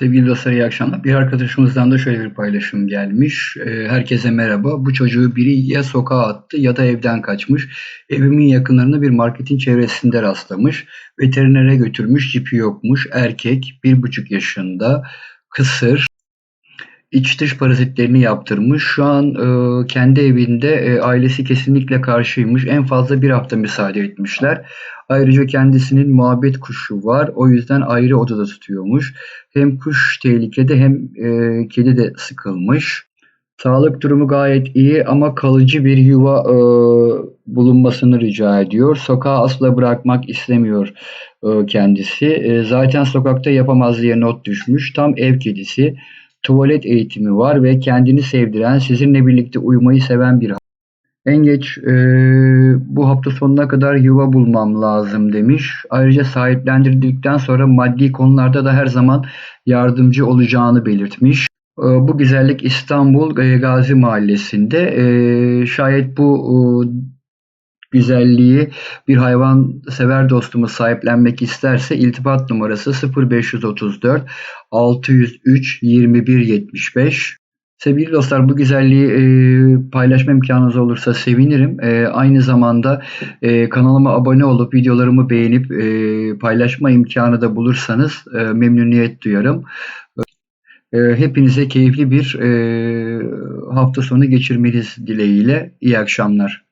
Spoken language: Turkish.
Sevgili dostlar iyi akşamlar. Bir arkadaşımızdan da şöyle bir paylaşım gelmiş. Ee, herkese merhaba. Bu çocuğu biri ya sokağa attı ya da evden kaçmış. Evimin yakınlarında bir marketin çevresinde rastlamış. Veterinere götürmüş. Cipi yokmuş. Erkek. Bir buçuk yaşında. Kısır. İç dış parazitlerini yaptırmış. Şu an e, kendi evinde e, ailesi kesinlikle karşıymış. En fazla bir hafta müsaade etmişler. Ayrıca kendisinin muhabbet kuşu var. O yüzden ayrı odada tutuyormuş. Hem kuş tehlikede hem e, kedi de sıkılmış. Sağlık durumu gayet iyi ama kalıcı bir yuva e, bulunmasını rica ediyor. Sokağa asla bırakmak istemiyor e, kendisi. E, zaten sokakta yapamaz diye not düşmüş. Tam ev kedisi. Tuvalet eğitimi var ve kendini sevdiren, sizinle birlikte uyumayı seven bir en geç e, bu hafta sonuna kadar yuva bulmam lazım demiş. Ayrıca sahiplendirdikten sonra maddi konularda da her zaman yardımcı olacağını belirtmiş. E, bu güzellik İstanbul e, Gazi Mahallesi'nde. E, şayet bu e, güzelliği bir hayvan sever dostumuz sahiplenmek isterse iltifat numarası 0534 603 21 75 Sevgili dostlar bu güzelliği e, paylaşma imkanınız olursa sevinirim. E, aynı zamanda e, kanalıma abone olup videolarımı beğenip e, paylaşma imkanı da bulursanız e, memnuniyet duyarım. E, hepinize keyifli bir e, hafta sonu geçirmeniz dileğiyle. İyi akşamlar.